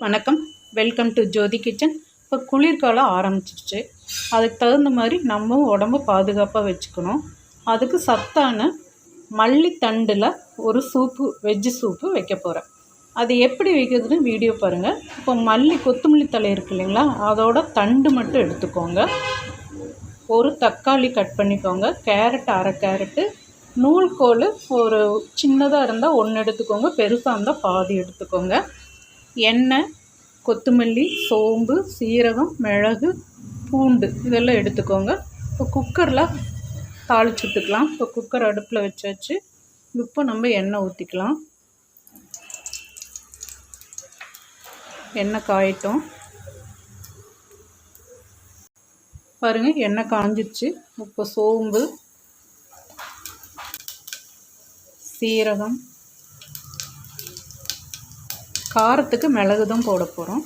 வணக்கம். Welcome to Jothi kitchen இப்போ குளிர்காலம் ஆரம்பிச்சிருச்சு. அதுக்கு தகுந்த மாதிரி நம்ம உடம்பு பாதுகாப்பாக வச்சுக்கணும். அதுக்கு சத்தான மல்லித்தண்டில் ஒரு சூப்பு வெஜ்ஜு சூப்பு வைக்க போகிறேன் அது எப்படி வைக்கிறதுன்னு வீடியோ பாருங்கள் இப்போ மல்லி கொத்தமல்லி தலை இருக்கு இல்லைங்களா? அதோட தண்டு மட்டும் எடுத்துக்கோங்க. ஒரு தக்காளி கட் பண்ணிக்கோங்க. கேரட் அரை கேரட்டு நூல்கோல் ஒரு சின்னதாக இருந்தால் ஒன்று எடுத்துக்கோங்க. பெருசாக இருந்தால் பாதி எடுத்துக்கோங்க. எண்ணெய் கொத்தமல்லி சோம்பு சீரகம் மிளகு பூண்டு இதெல்லாம் எடுத்துக்கோங்க. இப்போ குக்கரில் தாளிச்சு விட்டுக்கலாம் இப்போ குக்கர் அடுப்பில் வச்சாச்சு. இப்போ நம்ம எண்ணெய் ஊற்றிக்கலாம் எண்ணெய் காயட்டும். பாருங்கள் எண்ணெய் காஞ்சிடுச்சு இப்போ சோம்பு சீரகம் காரத்துக்கு மிளகு தான் போட போகிறோம்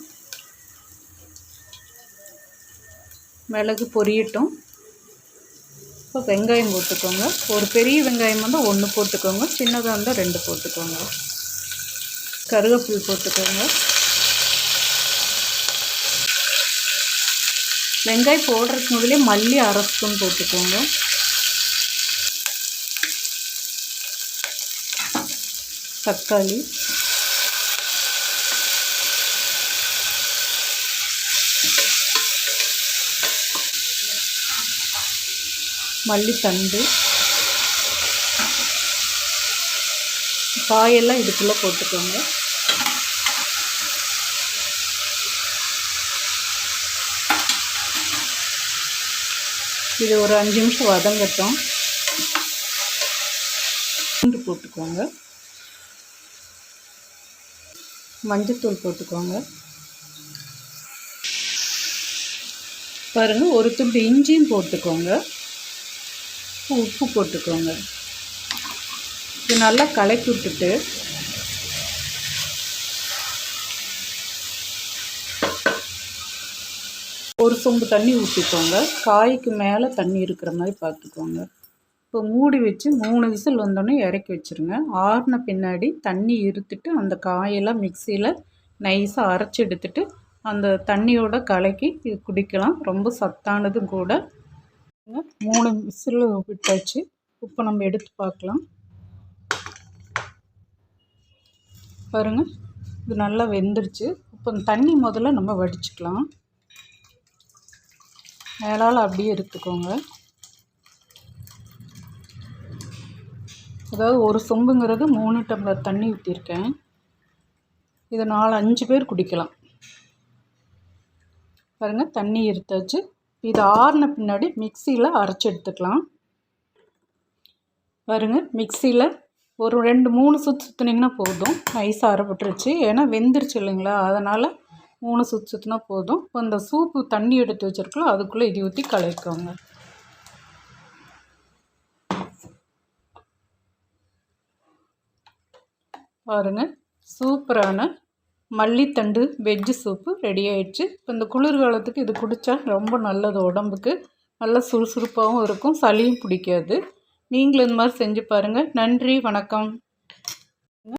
மிளகு பொரியட்டும். இப்போ வெங்காயம் போட்டுக்கோங்க. ஒரு பெரிய வெங்காயம் வந்தால் ஒன்று போட்டுக்கோங்க. சின்னதாக இருந்தால் ரெண்டு போட்டுக்கோங்க. கருவேப்பில் போட்டுக்கோங்க. வெங்காயம் போடுறதுக்கு முதலே மல்லி அரைச்சும் போட்டுக்கோங்க. தக்காளி. மல்லித்தண்டு காயெல்லாம் இதுக்குள்ளே போட்டுக்கோங்க. இது ஒரு அஞ்சு நிமிஷம் வதங்கட்டும். பூண்டு போட்டுக்கோங்க. மஞ்சத்தூள் போட்டுக்கோங்க. பாருங்கள் ஒரு துண்டு இஞ்சியும் போட்டுக்கோங்க. உப்பு போட்டுக்கோங்க. இது நல்லா கலக்கி விட்டுட்டு ஒரு சொம்பு தண்ணி ஊற்றிக்கோங்க காய்க்கு மேலே தண்ணி இருக்கிற மாதிரி பார்த்துக்கோங்க இப்போ மூடி வச்சு மூணு விசில் வந்தோடனே இறக்கி வச்சுருங்க. ஆறின பின்னாடி தண்ணி இருத்துட்டு அந்த காயெல்லாம் மிக்சியில் நைஸாக அரைச்சி எடுத்துட்டு அந்த தண்ணியோட கலக்கி இது குடிக்கலாம். ரொம்ப சத்தானதும் கூட. மூணு விசில் விட்டாச்சு. இப்போ நம்ம எடுத்து பார்க்கலாம். பாருங்கள் இது நல்லா வெந்துருச்சு. இப்போ தண்ணி முதல்ல நம்ம வடிச்சுக்கலாம். மேலால் அப்படியே எடுத்துக்கோங்க. அதாவது ஒரு சொம்புங்கிறது மூணு டம்ளர் தண்ணி ஊற்றிருக்கேன் இதை நாலு அஞ்சு பேர் குடிக்கலாம். பாருங்கள் தண்ணி எடுத்தாச்சு. இது ஆறின பின்னாடி மிக்சியில் அரைச்சி எடுத்துக்கலாம். பாருங்க மிக்சியில் ஒரு ரெண்டு மூணு சுற்று சுற்றுனீங்கன்னா போதும். நைஸாக அரைப்பட்டுருச்சு. ஏன்னா வெந்துருச்சு இல்லைங்களா? அதனால் மூணு சுற்று சுற்றினா போதும். இப்போ இந்த சூப்பு தண்ணி எடுத்து வச்சுருக்கலாம் அதுக்குள்ளே இது ஊற்றி கலக்கிக்கோங்க. பாருங்கள் சூப்பரான மல்லித்தண்டு வெஜ்ஜு சூப்பு ரெடி ஆயிடுச்சு. இப்போ இந்த குளிர்காலத்துக்கு இது குடித்தா ரொம்ப நல்லது உடம்புக்கு. நல்லா சுறுசுறுப்பாகவும் இருக்கும் சளியும் பிடிக்காது. நீங்களும் இந்த மாதிரி செஞ்சு பாருங்கள் நன்றி வணக்கம்.